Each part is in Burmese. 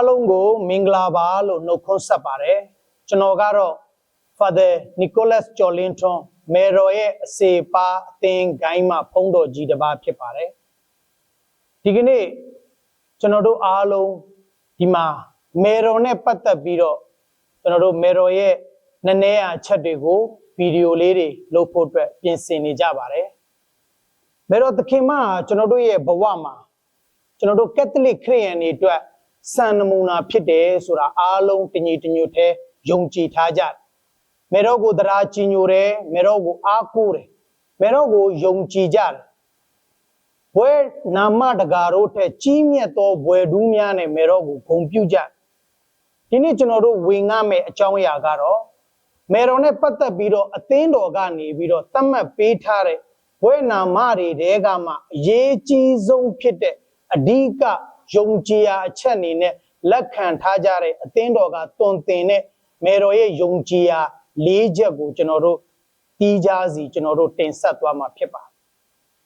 အားလုံးကိုမင်္ဂလာပါလို့နှုတ်ခွန်းဆက်ပါတယ်ကျွန်တော်ကတော့ Father Nicholas Jolinton မေတော်ရဲ့အစေပါအသင်ဂိုင်းမှဖုံးတော်ကြီးတစ်ပါးဖြစ်ပါတယ်ဒီကနေ့ကျွန်တော်တို့အားလုံးဒီမှာမေတော်နဲ့ပတ်သက်ပြီးတော့ကျွန်တော်တို့မေတော်ရဲ့နည်းနည်းအချက်တွေကိုဗီဒီယိုလေးတွေလုပ်ဖို့အတွက်ပြင်ဆင်နေကြပါတယ်မေတော်သခင်မကကျွန်တော်တို့ရဲ့ဘဝမှာကျွန်တော်တို့ကက်သလစ်ခရစ်ယာန်တွေအတွက် စံနမူနာဖြစ်တယ်ဆိုတာအားလုံးတညီတညွတ်သေးယုံကြည်ထားကြတယ်။မေတော့ကိုတရားကြည်ညိုတယ်မေတော့ကိုအားကိုးတယ်မေတော့ကိုယုံကြည်ကြတယ်။ဘွဲနာမတကာတို့ထက်ကြီးမြတ်သောဘွဲဒူးများနဲ့မေတော့ကိုဂုံပြုကြတယ်။ဒီနေ့ကျွန်တော်တို့ဝင်ငှမဲ့အကြောင်းအရာကတော့မေတော်နဲ့ပတ်သက်ပြီးတော့အသင်းတော်ကနေပြီးတော့သတ်မှတ်ပေးထားတဲ့ဘွဲနာမတွေတဲကမှအရေးကြီးဆုံးဖြစ်တဲ့အဓိက ယုံကြည်ရာအချက်အနေနဲ့လက်ခံထားကြတဲ့အသင်းတော်ကတွင်တင်တဲ့မေတော်ရဲ့ယုံကြည်ရာလေးချက်ကိုကျွန်တော်တို့တီးကြစီကျွန်တော်တို့တင်ဆက်သွားမှာဖြစ်ပါတယ်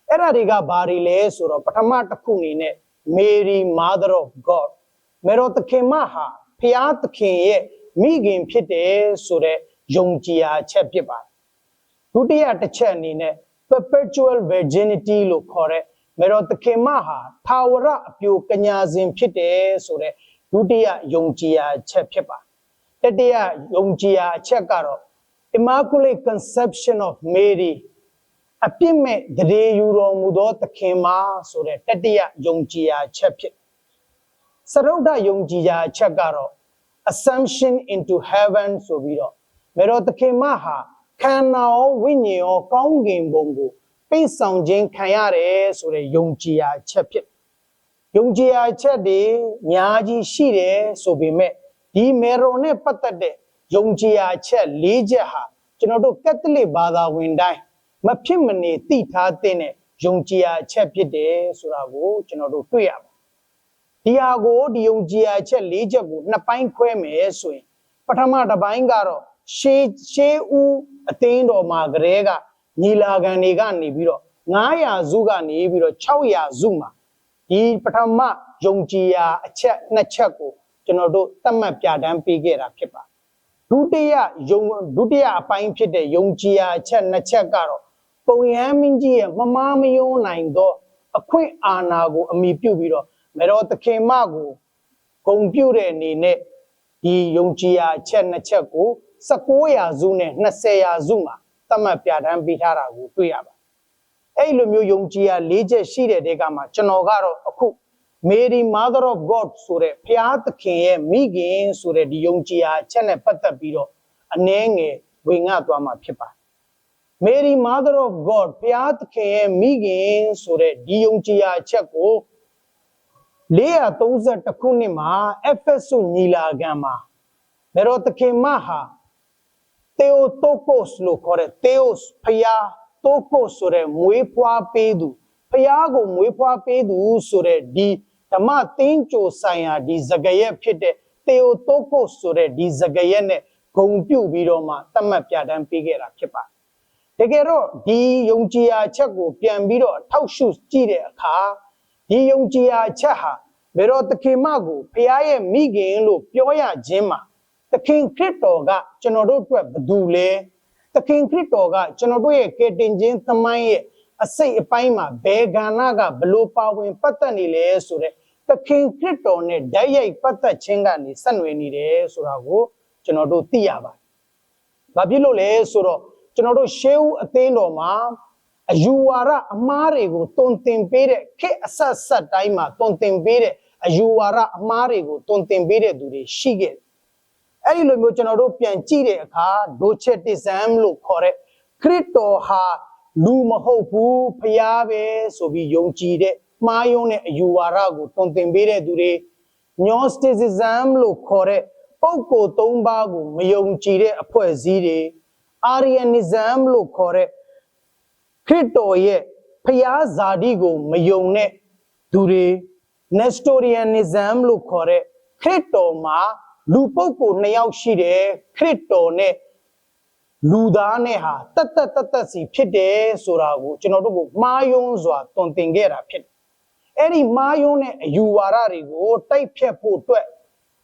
။အဲ့ဒါတွေကဘာတွေလဲဆိုတော့ပထမတစ်ခုအနေနဲ့ Mary Mother of God မေတော်သခင်မဟာဖျားသခင်ရဲ့မိခင်ဖြစ်တယ်ဆိုတဲ့ယုံကြည်ရာအချက်ဖြစ်ပါတယ်။ဒုတိယတစ်ချက်အနေနဲ့ perpetual virginity လို့ခေါ်တဲ့ မေတော်သခင်မဟာသာဝရအပြိုကညာစဉ်ဖြစ်တယ်ဆိုတဲ့ဒုတိယယုံကြည်ရာအချက်ဖြစ်ပါတတိယယုံကြည်ရာအချက်ကတော့ Immaculate Conception of Mary အပြစ်မဲ့တရေယူတော်မူသောသခင်မဆိုတဲ့တတိယယုံကြည်ရာအချက်ဖြစ်စရုဒ္ဓယုံကြည်ရာအချက်ကတော့ Assumption into Heaven ဆိုပြီးတော့မေတော်သခင်မဟာခန္ဓာရောဝိညာဉ်ရောကောင်းကင်ဘုံကို ပိတ်ဆောင်ခြင်းခံရတယ်ဆိုတဲ့ယုံကြည်ရာအချက်ဖြစ်ယုံကြည်ရာအချက်တွေအများကြီးရှိတယ်ဆိုပေမဲ့ဒီမေရိုနဲ့ပတ်သက်တဲ့ယုံကြည်ရာအချက်၄ချက်ဟာကျွန်တော်တို့ကက်သလစ်ဘာသာဝင်တိုင်းမဖြစ်မနေသိထားတဲ့ယုံကြည်ရာအချက်ဖြစ်တယ်ဆိုတာကိုကျွန်တော်တို့တွေ့ရပါဒီဟာကိုဒီယုံကြည်ရာအချက်၄ချက်ကိုနှစ်ပိုင်းခွဲမယ်ဆိုရင်ပထမတစ်ပိုင်းကတော့ရှေးရှေးဦးအသင်းတော်မှာကလေးက ညီလာခံတွေကနေပြီးတော့900စုကနေပြီးတော့600စုမှာဒီပထမယုံကြည်ရာအချက်နှစ်ချက်ကိုကျွန်တော်တို့သတ်မှတ်ပြဋ္ဌာန်းပေးခဲ့တာဖြစ်ပါဒုတိယယုံဒုတိယအပိုင်းဖြစ်တဲ့ယုံကြည်ရာအချက်နှစ်ချက်ကတော့ပုံရမ်းမင်းကြီးရဲ့မမားမယုံနိုင်သောအခွင့်အာဏာကိုအမိပြုပြီးတော့မေတော်သခင်မကိုဂုံပြုတဲ့အနေနဲ့ဒီယုံကြည်ရာအချက်နှစ်ချက်ကို19ရာစုနဲ့20ရာစုမှာသ တ်မှတ်ပြဋ္ဌာန်းပေးထားတာကိုတွေ့ရပါအဲ့လိုမျိုးယုံကြည်ရာ၄ချက်ရှိတဲ့တဲကမှာကျွန်တော်ကတော့အခု Mary Mother of God ဆိုတဲ့ဖျားသခင်ရဲ့မိခင်ဆိုတဲ့ဒီယုံကြည်ရာအချက်နဲ့ပတ်သက်ပြီးတော့အနည်းငယ်ဝင်ငှသွားမှာဖြစ်ပါတယ် Mary Mother of God ဖျားသခင်ရဲ့မိခင်ဆိုတဲ့ဒီယုံကြည်ရာအချက်ကို430ခုနှစ်မှာ Ephesus ညီလာခံမှာမေတော်သခင်မဟာ Theotokos လို့ခေါ်တဲ့ Theos ဖျား Tokos ဆိုတဲ့မွေးဖွားပေးသူဖျားကိုမွေးဖွားပေးသူဆိုတဲ့ဒီဓမ္မသင်္ကြိုဆိုင်ရာဒီစကားရက်ဖြစ်တဲ့ Theotokos ဆိုတဲ့ဒီစကားရက်နဲ့ဂုံပြုတ်ပြီးတော့မှသတ်မှတ်ပြဋ္ဌာန်းပေးခဲ့တာဖြစ်ပါတယ်တကယ်တော့ဒီယုံကြည်ရာချက်ကိုပြန်ပြီးတော့ထောက်ရှုကြည့်တဲ့အခါဒီယုံကြည်ရာချက်ဟာဘယ်တော့သခင်မကိုဖခင်ရဲ့မိခင်လို့ပြောရခြင်းမှာ သခင်ခရစ်တော်ကကျွန်တော်တို့အတွက်ဘသူလဲသခင်ခရစ်တော်ကကျွန်တော်တို့ရဲ့ကယ်တင်ခြင်းသမိုင်းရဲ့အစိတ်အပိုင်းမှာဘယ်ကဏ္ဍကဘလို့ပါဝင်ပတ်သက်နေလဲဆိုတဲ့သခင်ခရစ်တော်နဲ့ဓာတ်ရိုက်ပတ်သက်ခြင်းကနေဆက်နွယ်နေတယ်ဆိုတာကိုကျွန်တော်တို့သိရပါတယ်။ဘာဖြစ်လို့လဲဆိုတော့ကျွန်တော်တို့ရှေးဦးအသင်းတော်မှာအယူဝါဒအမားတွေကိုတုံသင်ပေးတဲ့ခေတ်အဆက်ဆက်တိုင်းမှာတုံသင်ပေးတဲ့အယူဝါဒအမားတွေကိုတုံသင်ပေးတဲ့သူတွေရှိခဲ့တယ်။ အဲဒီလိုမျိုးကျွန်တော်တို့ပြန်ကြည့်တဲ့အခါဒိုချက်တစ်ဇမ်လို့ခေါ်တဲ့ခရစ်တော်ဟာလူမဟုတ်ဘူးဖျားပဲဆိုပြီးယုံကြည်တဲ့မှားယွင်းတဲ့အယူဝါဒကိုတုံသင်ပေးတဲ့သူတွေ Gnosticism လို့ခေါ်တဲ့ပုဂ္ဂိုလ်၃ပါးကိုမယုံကြည်တဲ့အဖွဲ့အစည်းတွေ Arianism လို့ခေါ်တဲ့ခရစ်တော်ရဲ့ဖျားဇာတိကိုမယုံတဲ့သူတွေ Nestorianism လို့ခေါ်တဲ့ခရစ်တော်မှာ လူပုဂ္ဂိုလ်နှစ်ယောက်ရှိတယ်ခရစ်တော်နဲ့လူသားနဲ့ဟာတတ်တတ်တတ်တတ်စီဖြစ်တယ်ဆိုတာကိုကျွန်တော်တို့ကမှားယွင်းစွာတွင်တင်ခဲ့တာဖြစ်တယ်။အဲ့ဒီမှားယွင်းတဲ့အယူဝါဒတွေကိုတိုက်ဖြတ်ဖို့အတွက်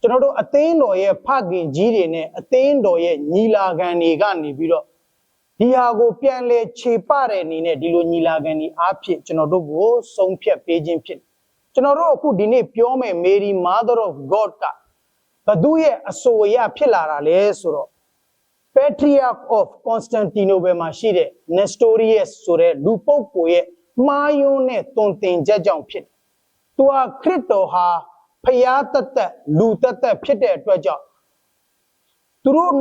ကျွန်တော်တို့အသင်းတော်ရဲ့ဖခင်ကြီးတွေနဲ့အသင်းတော်ရဲ့ညီလာခံတွေကနေပြီးတော့ဒီဟာကိုပြန်လဲခြေပတဲ့အနေနဲ့ဒီလိုညီလာခံတွေအားဖြင့်ကျွန်တော်တို့ကိုဆုံးဖြတ်ပေးခြင်းဖြစ်တယ်ကျွန်တော်တို့အခုဒီနေ့ပြောမယ် Mary Mother of God ကဘ သူရဲ့အဆိုအရဖြစ်လာတာလဲဆိုတော့ Patriarch of Constantinople မှာရှိတဲ့ Nestorius ဆိုတဲ့လူပုဂ္ဂိုလ်ရဲ့မှားယွင်းတဲ့သွန်သင်ချက်ကြောင့်ဖြစ်တယ်။သူဟာခရစ်တော်ဟာဖျားတသက်လူတသက်ဖြစ်တဲ့အတွက်ကြောင့်သူတို့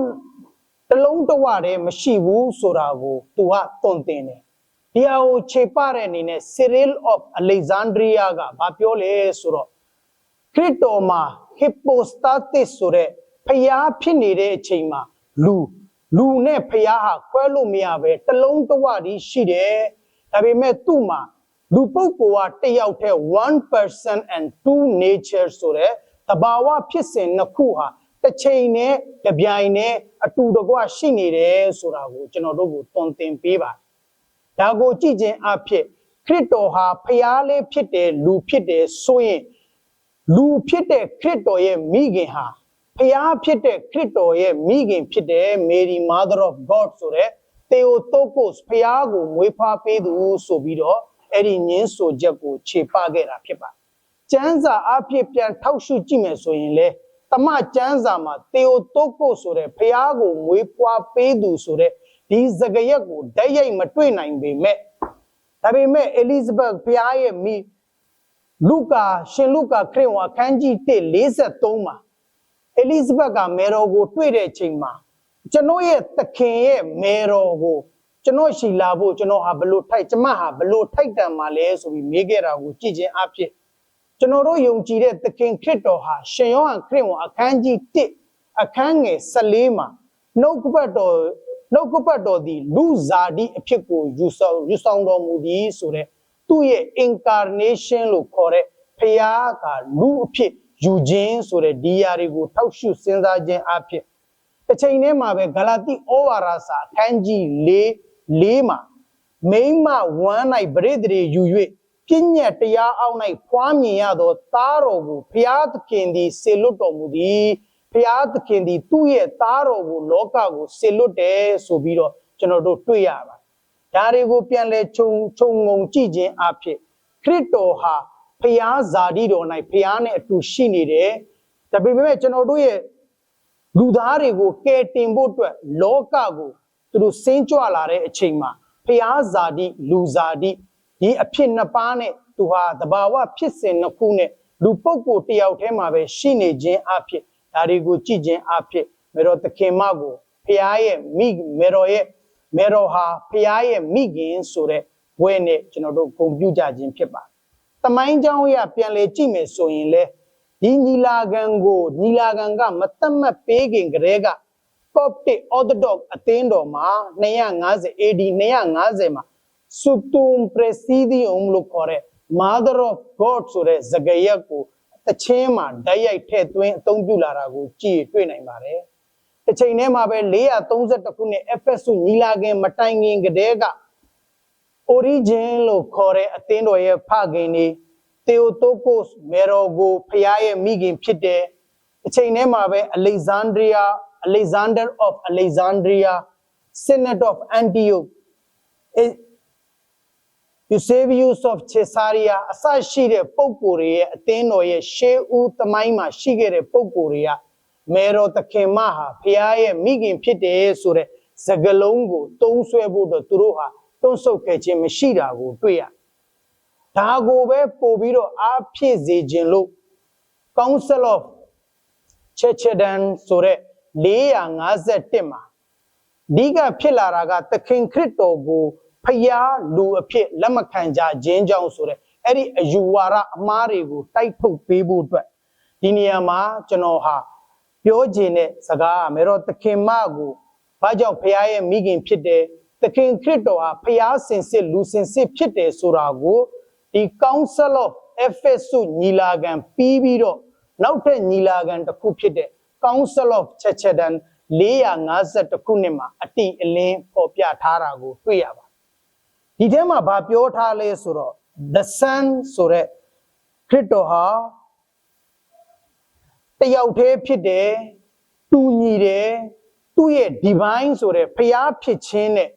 တလုံးတဝတည်းမရှိဘူးဆိုတာကိုသူကသွန်သင်တယ်။ဒီဟာကိုခြေပတဲ့အနေနဲ့ Cyril of Alexandria ကဘာပြောလဲဆိုတော့ခရစ်တော်မှာ hypostasis ဆိုတဲ့ဖျားဖြစ်နေတဲ့အချိန်မှာလူလူနဲ့ဖျားဟာခွဲလို့မရပဲတလုံးတဝတည်းရှိတယ်ဒါပေမဲ့သူ့မှာလူပုဂ္ဂိုလ်ကတစ်ယောက်တည်း1 person and two nature ဆိုတဲ့တဘာဝဖြစ်စဉ်နှစ်ခုဟာတစ်ချိန်နဲ့တစ်ပြိုင်နဲ့အတူတကွရှိနေတယ်ဆိုတာကိုကျွန်တော်တို့ကိုသွန်သင်ပေးပါတယ်ဒါကိုကြည့်ခြင်းအဖြစ်ခရစ်တော်ဟာဖျားလေးဖြစ်တယ်လူဖြစ်တယ်ဆိုရင် လူဖြစ်တဲ့ခရစ်တော်ရဲ့မိခင်ဟာဖျားဖြစ်တဲ့ခရစ်တော်ရဲ့မိခင်ဖြစ်တဲ့ Mary Mother of God ဆိုတဲ့ Theotokos ဖျားကိုမွေးဖွားပေးသူဆိုပြီးတော့အဲ့ဒီညင်းဆိုချက်ကိုခြေပခဲ့တာဖြစ်ပါကျမ်းစာအဖြစ်ပြန်ထောက်ရှုကြည့်မယ်ဆိုရင်လေတမကျမ်းစာမှာ Theotokos ဆိုတဲ့ဖျားကိုမွေးဖွားပေးသူဆိုတဲ့ဒီစကားရက်ကိုဓာတ်ရိုက်မတွေ့နိုင်ပေမဲ့ဒါပေမဲ့ Elizabeth ဖျားရဲ့မိ လူကာရှင်လူကာခရစ်ဝင်အခန်းကြီး143မှာအဲလိဇဘက်ကမေတော်ကို တွေ့တဲ့အချိန်မှာကျွန်တော်ရဲ့သခင်ရဲ့မေတော်ကိုကျွန်တော်ရှိလာဖို့ကျွန်တော်ဟာဘလို့ထိုက်ကျမဟာဘလို့ထိုက်တန်မှာလဲဆိုပြီးမေးခဲ့တာကိုကြည့်ခြင်းအဖြစ်ကျွန်တော်တို့ယုံကြည်တဲ့သခင်ခရစ်တော်ဟာရှင်ယောဟန်ခရစ်ဝင်အခန်းကြီး1အခန်းငယ်14မှာနှုတ်ကပတ်တော်နှုတ်ကပတ်တော်သည်လူဇာတိအဖြစ်ကိုယူဆောင်ယူဆောင်တော်မူသည်ဆိုတဲ့ သူ့ရဲ့ incarnation လို့ခေါ်တဲ့ဖျားကလူအဖြစ်ယူခြင်းဆိုတဲ့ဒီယာတွေကိုထောက်ရှုစဉ်းစားခြင်းအဖြစ်တစ်ချိန်တည်းမှာပဲဂလာတိဩဝါဒစာအခန်းကြီး၄၄မှာမိမဝမ်း၌ပရိသေယူ၍ပြည့်ညက်တရားအောက်၌ဖွားမြင်ရသောသားတော်ကိုဖျားသခင်သည်ဆေလွတ်တော်မူသည်ဖျားသခင်သည်သူ့ရဲ့သားတော်ကိုလောကကိုဆေလွတ်တယ်ဆိုပြီးတော့ကျွန်တော်တို့တွေ့ရပါတယ် ဒါတွေကိုပြန်လဲခြုံခြုံငုံကြည့်ခြင်းအဖြစ်ခရစ်တော်ဟာဖျားဇာတိတော်၌ဖျားနဲ့အတူရှိနေတယ်ဒါပေမဲ့ကျွန်တော်တို့ရဲ့လူသားတွေကိုကယ်တင်ဖို့အတွက်လောကကိုသူတို့စင်းကြွလာတဲ့အချိန်မှာဖျားဇာတိလူဇာတိဒီအဖြစ်နှစ်ပါးနဲ့သူဟာတဘာဝဖြစ်စဉ်နှစ်ခုနဲ့လူပုဂ္ဂိုလ်တယောက်တည်းမှာပဲရှိနေခြင်းအဖြစ်ဒါတွေကိုကြည့်ခြင်းအဖြစ်မေတော်သခင်မကိုဖျားရဲ့မိမေတော်ရဲ့ မေတော်ဟာဖျားရဲ့မိခင်ဆိုတဲ့ဘွဲနဲ့ကျွန်တော်တို့ဂုဏ်ပြုကြခြင်းဖြစ်ပါတယ်။တမိုင်းကြောင်းအရပြန်လေကြည့်မယ်ဆိုရင်လေဒီညီလာခံကိုညီလာခံကမတတ်မှတ်ပေးခင်ကတည်းက Coptic Orthodox အသင်းတော်မှာ250 AD 250မှာ Sutum Presidium လို့ခေါ်တဲ့ Mother of God ဆိုတဲ့စကားရပ်ကိုတချင်းမှာဓာတ်ရိုက်ထည့်သွင်းအသုံးပြုလာတာကိုကြည့်တွေ့နိုင်ပါတယ်။ တစ်ချိန်တည်းမှာပဲ432ခုနှစ် Ephesus ညီလာခံမတိုင်ခင်ကတည်းက origin လို့ခေါ်တဲ့အသင်းတော်ရဲ့ဖခင်နေ Theotokos မေရောကိုဖျားရဲ့မိခင်ဖြစ်တယ်အချိန်ထဲမှာပဲ Alexandria Alexander of Alexandria Synod of Antioch Eusebius of Caesarea အစရှိတဲ့ပုဂ္ဂိုလ်တွေရဲ့အသင်းတော်ရဲ့ရှေးဦးသမိုင်းမှာရှိခဲ့တဲ့ပုဂ္ဂိုလ်တွေက မေရောသခင်မဟာဖျားရဲ့မိခင်ဖြစ်တယ်ဆိုတဲ့စကားလုံးကိုတုံးဆွဲဖို့တော့သူတို့ဟာတွန့်ဆုတ်ခဲ့ခြင်းမရှိတာကိုတွေ့ရဒါကိုပဲပို့ပြီးတော့အားဖြည့်စေခြင်းလို့ Council of Chalcedon ဆိုတဲ့451မှာအဓိကဖြစ်လာတာကသခင်ခရစ်တော်ကိုဖျားလူအဖြစ်လက်မခံကြခြင်းကြောင့်ဆိုတဲ့အဲ့ဒီအယူဝါဒအမှားတွေကိုတိုက်ထုတ်ပေးဖို့အတွက်ဒီနေရာမှာကျွန်တော်ဟာ ပြောခြင်းတဲ့စကားကမေတော့သခင်မကိုဘာကြောင့်ဖျားရဲ့မိခင်ဖြစ်တယ်သခင်ခရစ်တော်ဟာဖျားစင်စစ်လူစင်စစ်ဖြစ်တယ်ဆိုတာကိုဒီ Council of Ephesus ညီလာခံပြီးပြီးတော့နောက်ထပ်ညီလာခံတစ်ခုဖြစ်တဲ့ Council of Chalcedon 450ခုနှစ်မှာအတိအလင်းပေါ်ပြထားတာကိုတွေ့ရပါတယ်ဒီထဲမှာဗာပြောထားလဲဆိုတော့ the son ဆိုတဲ့ခရစ်တော်ဟာ တယောက်တည်းဖြစ်တယ်တူညီတယ်သူ့ရဲ့ divine ဆိုတဲ့ဖျားဖြစ်ခြင်းနဲ့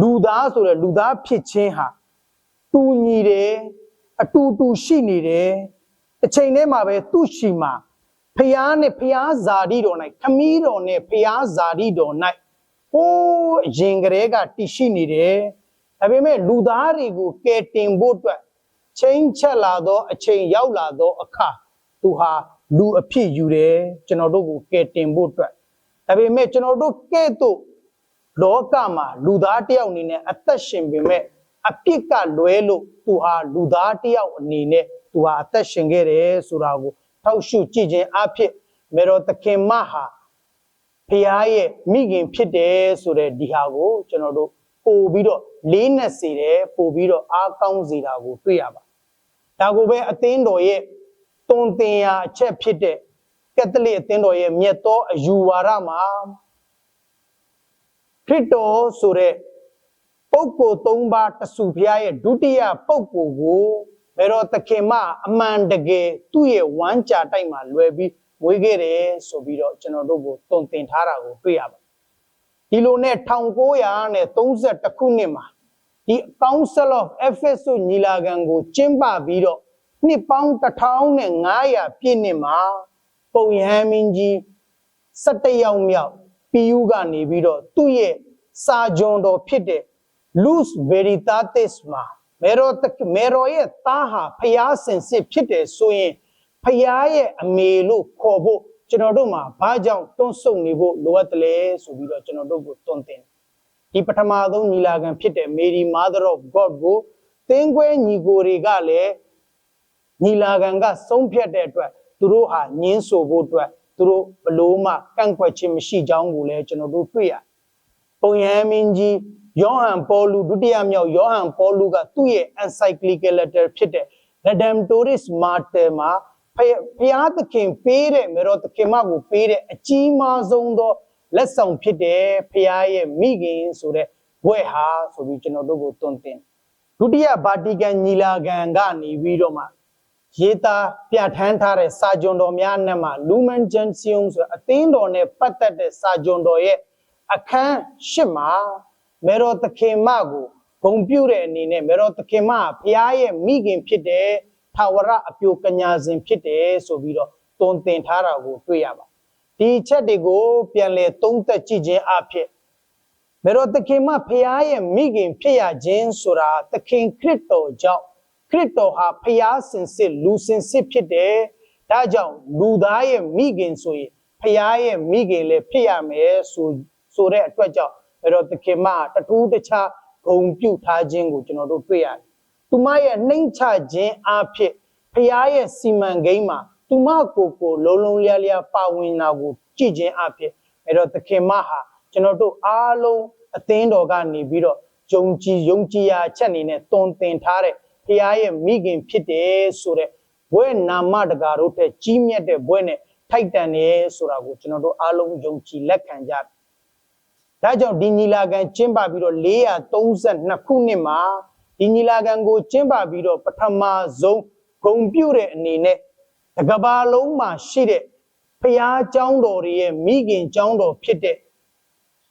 လူသားဆိုတဲ့လူသားဖြစ်ခြင်းဟာတူညီတယ်အတူတူရှိနေတယ်တစ်ချိန်တည်းမှာပဲသူ့ရှိမှာဖျားနဲ့ဖျားဇာတိတော်၌ခမီးတော်နဲ့ဖျားဇာတိတော်၌ဟိုးအရင်ကတည်းကတည်ရှိနေတယ်ဒါပေမဲ့လူသားတွေကိုကယ်တင်ဖို့အတွက်ချိန်ချက်လာသောအချိန်ရောက်လာသောအခါသူဟာ လူအဖြစ်ယူတယ်ကျွန်တော်တို့ကိုကယ်တင်ဖို့အတွက်ဒါပေမဲ့ကျွန်တော်တို့ကဲ့သို့လောကမှာလူသားတစ်ယောက်အနေနဲ့အသက်ရှင်ပေမဲ့အပြစ်ကလွဲလို့သူဟာလူသားတစ်ယောက်အနေနဲ့သူဟာအသက်ရှင်ခဲ့တယ်ဆိုတာကိုထောက်ရှုကြည့်ခြင်းအဖြစ်မေတော်သခင်မဟာဖခင်ရဲ့မိခင်ဖြစ်တယ်ဆိုတဲ့ဒီဟာကိုကျွန်တော်တို့ပို့ပြီးတော့လေးနက်စေတယ်ပို့ပြီးတော့အားကောင်းစေတာကိုတွေ့ရပါဒါကိုပဲအသင်းတော်ရဲ့ တုံသင်ရာအချက်ဖြစ်တဲ့ကက်သလစ်အသင်းတော်ရဲ့မြတ်သောအယူဝါဒမှာခရစ်တော်ဆိုတဲ့ပုဂ္ဂိုလ်၃ပါးတဆူဖျားရဲ့ဒုတိယပုဂ္ဂိုလ်ကိုဘယ်တော့သခင်မအမှန်တကယ်သူ့ရဲ့ဝမ်းကြတိုက်မှာလွယ်ပြီးမွေးခဲ့တယ်ဆိုပြီးတော့ကျွန်တော်တို့ကိုတုံသင်ထားတာကိုတွေ့ရပါတယ်ဒီလိုနဲ့1932ခုနှစ်မှာဒီ Council of Ephesus ညီလာခံကိုကျင်းပပြီးတော့ နှစ်ပေါင်း1500ပြည့်နှစ်မှာပုံရဟန်းမင်းကြီး17ယောက်မြောက်ပြည်ယူကနေပြီးတော့သူ့ရဲ့စာကြွန်တော်ဖြစ်တဲ့ Luz Veritatis မှာမေရောတမေရောရဲ့သားဟာဖျားစင်စစ်ဖြစ်တယ်ဆိုရင်ဖျားရဲ့အမေလို့ခေါ်ဖို့ကျွန်တော်တို့မှာဘာကြောင့်တွန်းဆုတ်နေဖို့လိုအပ်တယ်လဲဆိုပြီးတော့ကျွန်တော်တို့ကိုတွန်းတင်ဒီပထမဆုံးညီလာခံဖြစ်တဲ့ Mary Mother of God ကိုသင်ခွဲညီကိုတွေကလည်း ညီလာခံကဆုံးဖြတ်တဲ့အတွက်သူတို့ဟာညင်းဆိုဖို့အတွက်သူတို့ဘလို့မှကန့်ကွက်ခြင်းမရှိကြောင်းကိုလည်းကျွန်တော်တို့တွေ့ရပုံရဟန်းမင်းကြီးယောဟန်ပေါလုဒုတိယမြောက်ယောဟန်ပေါလုကသူ့ရဲ့ encyclical letter ဖြစ်တဲ့ Redemptoris Mater မှာဖျားသခင်ပေးတဲ့မေတော်သခင်မကိုပေးတဲ့အကြီးမားဆုံးသောလက်ဆောင်ဖြစ်တဲ့ဖျားရဲ့မိခင်ဆိုတဲ့ဘွဲ့ဟာဆိုပြီးကျွန်တော်တို့ကိုတွန်းတင်ဒုတိယဗာတီကန်ညီလာခံကနေပြီးတော့မှ ရေးသားပြဋ္ဌာန်းထားတဲ့စာကြွန်တော်များနဲ့မှ Lumen Gentium ဆိုအသင်းတော်နဲ့ပတ်သက်တဲ့စာကြွန်တော်ရဲ့အခန်း၈မှာမေတော်သခင်မကိုဂုံပြုတဲ့အနေနဲ့မေတော်သခင်မဖျားရဲ့မိခင်ဖြစ်တဲ့ထာဝရအပြိုကညာစဉ်ဖြစ်တယ်ဆိုပြီးတော့တွင်တင်ထားတာကိုတွေ့ရပါဒီချက်တွေကို ပြန်လည်သုံးသပ်ကြည့်ခြင်းအဖြစ်မေတော်သခင်မဖျားရဲ့မိခင်ဖြစ်ရခြင်းဆိုတာသခင်ခရစ်တော်ကြောင့်ခ ရစ်တော်ဟာဖျားစင်စစ်လူစင်စစ်ဖြစ်တယ်ဒါကြောင့်လူသားရဲ့မိခင်ဆိုရင်ဖျားရဲ့မိခင်လည်းဖြစ်ရမယ်ဆိုဆိုတဲ့အတွက်ကြောင့်အဲ့တော့သခင်မတထူးတခြားဂုံပြုတ်ထားခြင်းကိုကျွန်တော်တို့တွေ့ရတယ်။သူမရဲ့နှိမ့်ချခြင်းအဖြစ်ဖျားရဲ့စီမံကိန်းမှာသူမကိုကိုလုံးလုံးလျားလျားပါဝင်တာကိုကြည်ခြင်းအဖြစ်အဲ့တော့သခင်မဟာကျွန်တော်တို့အားလုံးအသင်းတော်ကနေပြီးတော့ယုံကြည်ယုံကြည်ရာချက်အနေနဲ့တွင်တင်ထားတဲ့ ဖျားရဲ့မိခင်ဖြစ်တယ်ဆိုတဲ့ဘွဲနာမတကာတို့တဲ့ကြီးမြတ်တဲ့ဘွဲနဲ့ထိုက်တန်တယ်ဆိုတာကိုကျွန်တော်တို့အားလုံးယုံကြည်လက်ခံကြတယ်ဒါကြောင့်ဒီညီလာခံကျင်းပပြီးတော့432ခုနှစ်မှာဒီညီလာခံကိုကျင်းပပြီးတော့ပထမဆုံးဂုံပြုတဲ့အနေနဲ့တကဘာလုံးမှာရှိတဲ့ဖျားเจ้าတော်တွေရဲ့မိခင်เจ้าတော်ဖြစ်တဲ့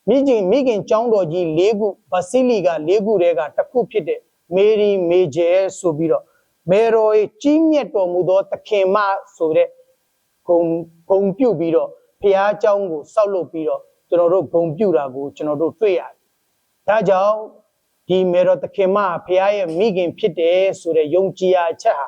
မိခင်မိခင်เจ้าတော်ကြီး၄ခုဘစီလီက၄ခုတည်းကတစ်ခုဖြစ်တဲ့ မေရီမေဂျယ်ဆိုပြီးတော့မေရိုရဲ့ကြီးမြတ်တော်မူသောသခင်မဆိုတဲ့ဂုံဂုံပြုတ်ပြီးတော့ဖျားเจ้าကိုစောက်လုပ်ပြီးတော့ကျွန်တော်တို့ဂုံပြူတာကိုကျွန်တော်တို့တွေ့ရတယ်။ဒါကြောင့်ဒီမေတော်သခင်မဖခင်ရဲ့မိခင်ဖြစ်တယ်ဆိုတဲ့ယုံကြည်ရာအချက်ဟာ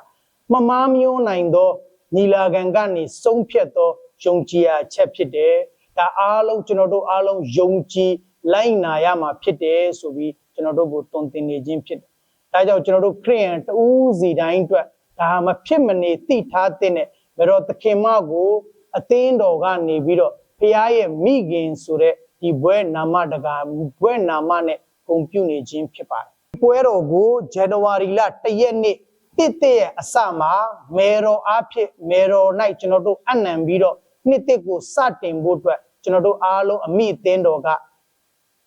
မမားမျိုးနိုင်သောညီလာခံကနေဆုံးဖြတ်သောယုံကြည်ရာအချက်ဖြစ်တယ်။ဒါအားလုံးကျွန်တော်တို့အားလုံးယုံကြည်လိုက်နာရမှာဖြစ်တယ်ဆိုပြီးကျွန်တော်တို့ကိုတွင်တင်နေခြင်းဖြစ်တယ်။ ဒါကြောင့်ကျွန်တော်တို့ခရိယန်တူးစီတိုင်းအတွက်ဒါမဖြစ်မနေသိထားတဲ့မေတော်သခင်မကိုအသင်းတော်ကနေပြီးတော့ဖះရဲ့မိခင်ဆိုတဲ့ဒီဘွဲနာမတကာဘွဲနာမနဲ့ဂုံပြုနေခြင်းဖြစ်ပါတယ်။ပွဲတော်ကိုဇန်နဝါရီလ၁ရက်နေ့တစ်တစ်ရဲ့အစမှာမေတော်အားဖြင့်မေတော်၌ကျွန်တော်တို့အနံပြီးတော့နှစ်တစ်ကိုစတင်ဖို့အတွက်ကျွန်တော်တို့အားလုံးအမိအသင်းတော်က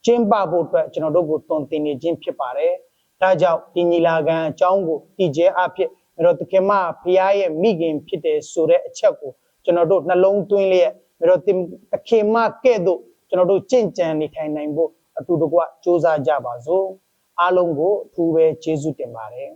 ကျင်းပဖို့အတွက်ကျွန်တော်တို့ကိုတွင်တင်နေခြင်းဖြစ်ပါတယ်။ ဒါကြောင့်ဒီညီလာခံအကြောင်းကိုတည်ကျဲအဖြစ်မေတော်သခင်မဖះရဲ့မိခင်ဖြစ်တယ်ဆိုတဲ့အချက်ကိုကျွန်တော်တို့နှလုံးသွင်းလျက်မတော်တင်တခင်မကဲ့သို့ကျွန်တော်တို့ကြင့်ကြံနေထိုင်နိုင်ဖို့အတူတကွစ조사ကြပါစို့အားလုံးကိုအထူးပဲကျေးဇူးတင်ပါတယ်